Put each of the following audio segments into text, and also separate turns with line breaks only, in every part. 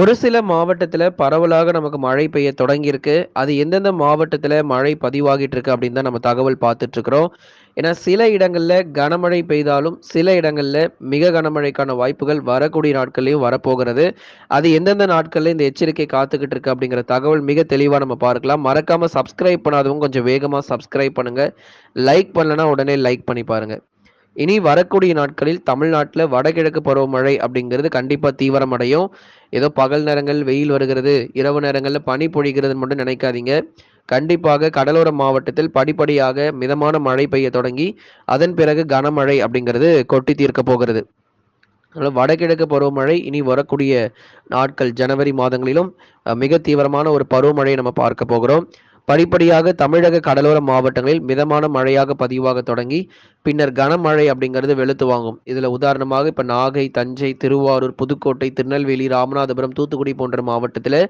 ஒரு சில மாவட்டத்தில் பரவலாக நமக்கு மழை பெய்ய தொடங்கியிருக்கு. அது எந்தெந்த மாவட்டத்தில் மழை பதிவாகிட்டு இருக்கு அப்படின்னு தான் நம்ம தகவல் பார்த்துட்டு இருக்கிறோம் ஏன்னா சில இடங்களில் கனமழை பெய்தாலும் சில இடங்களில் மிக கனமழைக்கான வாய்ப்புகள் வரக்கூடிய நாட்கள்லையும் வரப்போகிறது. அது எந்தெந்த நாட்களில் இந்த எச்சரிக்கை காத்துக்கிட்டு இருக்கு அப்படிங்கிற தகவல் மிக தெளிவாக நம்ம பார்க்கலாம். மறக்காம சப்ஸ்கிரைப் பண்ணாதவங்க கொஞ்சம் வேகமாக சப்ஸ்கிரைப் பண்ணுங்க. லைக் பண்ணலன்னா உடனே லைக் பண்ணி பாருங்க. இனி வரக்கூடிய நாட்களில் தமிழ்நாட்டில் வடகிழக்கு பருவமழை அப்படிங்கிறது கண்டிப்பாக தீவிரமடையும். ஏதோ பகல் நேரங்கள் வெயில் வருகிறது இரவு நேரங்களில் பனி பொழிகிறது மட்டும் நினைக்காதீங்க. கண்டிப்பாக கடலோர மாவட்டத்தில் படிப்படியாக மிதமான மழை பெய்ய தொடங்கி அதன் பிறகு கனமழை அப்படிங்கிறது கொட்டி தீர்க்க போகிறது. வடகிழக்கு பருவமழை இனி வரக்கூடிய நாட்கள் ஜனவரி மாதங்களிலும் மிக தீவிரமான ஒரு பருவமழையை நம்ம பார்க்க போகிறோம். படிப்படியாக தமிழக கடலோர மாவட்டங்களில் மிதமான மழையாக பதிவாக தொடங்கி பின்னர் கனமழை அப்படிங்கிறது வெளுத்து வாங்கும். இதில் உதாரணமாக இப்போ நாகை தஞ்சை திருவாரூர் புதுக்கோட்டை திருநெல்வேலி ராமநாதபுரம் தூத்துக்குடி போன்ற மாவட்டத்தில்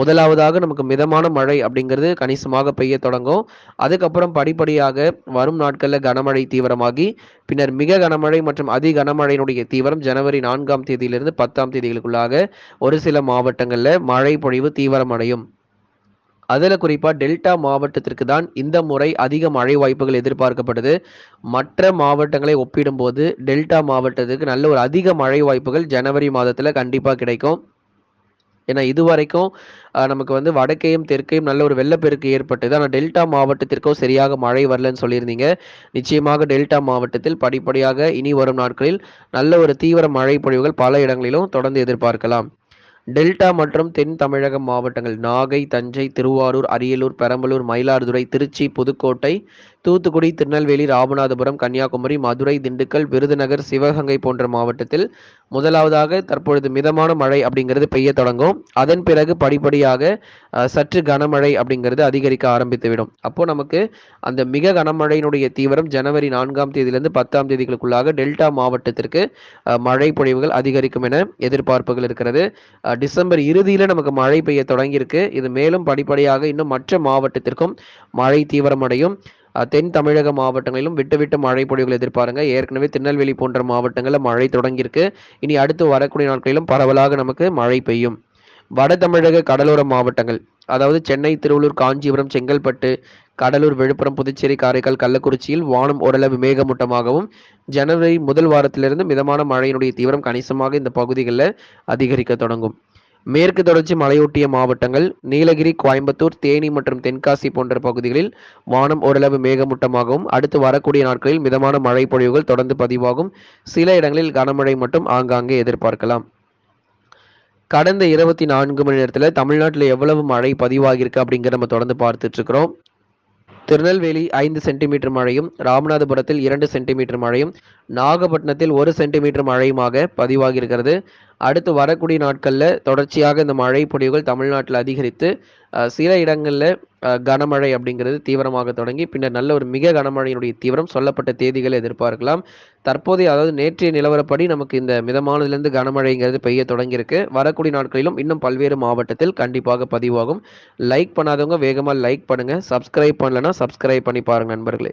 முதலாவதாக நமக்கு மிதமான மழை அப்படிங்கிறது கணிசமாக பெய்ய தொடங்கும். அதுக்கப்புறம் படிப்படியாக வரும் நாட்களில் கனமழை தீவிரமாகி பின்னர் மிக கனமழை மற்றும் அதி கனமழையினுடைய தீவிரம் ஜனவரி நான்காம் தேதியிலிருந்து பத்தாம் தேதிகளுக்குள்ளாக ஒரு சில மாவட்டங்களில் மழை பொழிவு தீவிரமடையும். அதில் குறிப்பாக டெல்டா மாவட்டத்திற்கு தான் இந்த முறை அதிக மழை வாய்ப்புகள் எதிர்பார்க்கப்படுது மற்ற மாவட்டங்களை ஒப்பிடும்போது டெல்டா மாவட்டத்துக்கு நல்ல ஒரு அதிக மழை வாய்ப்புகள் ஜனவரி மாதத்தில் கண்டிப்பாக கிடைக்கும். ஏன்னா இதுவரைக்கும் நமக்கு வந்து வடக்கையும் தெற்கையும் நல்ல ஒரு வெள்ளப்பெருக்கு ஏற்பட்டது. ஆனால் டெல்டா மாவட்டத்திற்கும் சரியாக மழை வரலன்னு சொல்லியிருந்தீங்க. நிச்சயமாக டெல்டா மாவட்டத்தில் படிப்படியாக இனி வரும் நாட்களில் நல்ல ஒரு தீவிர மழை பொழிவுகள் பல இடங்களிலும் தொடர்ந்து எதிர்பார்க்கலாம். டெல்டா மற்றும் தென் தமிழக மாவட்டங்கள் நாகை தஞ்சை திருவாரூர் அரியலூர் பெரம்பலூர் மயிலாடுதுறை திருச்சி புதுக்கோட்டை தூத்துக்குடி திருநெல்வேலி ராமநாதபுரம் கன்னியாகுமரி மதுரை திண்டுக்கல் விருதுநகர் சிவகங்கை போன்ற மாவட்டத்தில் முதலாவதாக தற்பொழுது மிதமான மழை அப்படிங்கிறது பெய்ய தொடங்கும். அதன் பிறகு படிப்படியாக சற்று கனமழை அப்படிங்கிறது அதிகரிக்க ஆரம்பித்துவிடும். அப்போ நமக்கு அந்த மிக கனமழையினுடைய தீவிரம் ஜனவரி நான்காம் தேதியிலிருந்து பத்தாம் தேதிகளுக்குள்ளாக டெல்டா மாவட்டத்திற்கு மழை பொழிவுகள் அதிகரிக்கும் என எதிர்பார்ப்புகள் இருக்கிறது. டிசம்பர் இறுதியில் நமக்கு மழை பெய்ய தொடங்கியிருக்கு. இது மேலும் படிப்படியாக இன்னும் மற்ற மாவட்டத்திற்கும் மழை தீவிரமடையும். தென் தமிழக மாவட்டங்களிலும் விட்டு விட்டு மழை பொழிவுகள் எதிர்பாருங்க. ஏற்கனவே திருநெல்வேலி போன்ற மாவட்டங்களில் மழை தொடங்கியிருக்கு. இனி அடுத்து வரக்கூடிய நாட்களிலும் பரவலாக நமக்கு மழை பெய்யும். வட தமிழக கடலோர மாவட்டங்கள் அதாவது சென்னை திருவள்ளூர் காஞ்சிபுரம் செங்கல்பட்டு கடலூர் விழுப்புரம் புதுச்சேரி காரைக்கால் கள்ளக்குறிச்சியில் வானம் ஓரளவு மேகமூட்டமாகவும் ஜனவரி முதல் வாரத்திலிருந்து மிதமான மழையினுடைய தீவிரம் கணிசமாக இந்த பகுதிகளில் அதிகரிக்க தொடங்கும். மேற்கு தொடர்ச்சி மலையொட்டிய மாவட்டங்கள் நீலகிரி கோயம்புத்தூர் தேனி மற்றும் தென்காசி போன்ற பகுதிகளில் வானம் ஓரளவு மேகமூட்டமாகவும் அடுத்து வரக்கூடிய நாட்களில் மிதமான மழை பொழிவுகள் தொடர்ந்து பதிவாகும். சில இடங்களில் கனமழை மட்டும் ஆங்காங்கே எதிர்பார்க்கலாம். கடந்த இருபத்தி நான்கு மணி நேரத்தில் தமிழ்நாட்டில் எவ்வளவு மழை பதிவாகியிருக்கு அப்படிங்கிற நம்ம தொடர்ந்து பார்த்துட்ருக்குறோம் திருநெல்வேலி ஐந்து சென்டிமீட்டர் மழையும் ராமநாதபுரத்தில் இரண்டு சென்டிமீட்டர் மழையும் நாகப்பட்டினத்தில் ஒரு சென்டிமீட்டர் மழையுமாக பதிவாகியிருக்கிறது. அடுத்து வரக்கூடிய நாட்களில் தொடர்ச்சியாக இந்த மழை பொழிவுகள் தமிழ்நாட்டில் அதிகரித்து சில இடங்களில் கனமழை அப்படிங்கிறது தீவிரமாக தொடங்கி பின்னர் நல்ல ஒரு மிக கனமழையினுடைய தீவிரம் சொல்லப்பட்ட தேதிகளை எதிர்பார்க்கலாம். தற்போதைய அதாவது நேற்றைய நிலவரப்படி நமக்கு இந்த மிதமானதுலேருந்து கனமழைங்கிறது பெய்ய தொடங்கியிருக்கு. வரக்கூடிய நாட்களிலும் இன்னும் பல்வேறு மாவட்டத்தில் கண்டிப்பாக பதிவாகும். லைக் பண்ணாதவங்க வேகமாக லைக் பண்ணுங்கள் சப்ஸ்கிரைப் பண்ணலன்னா சப்ஸ்கிரைப் பண்ணி பாருங்கள் நண்பர்களே.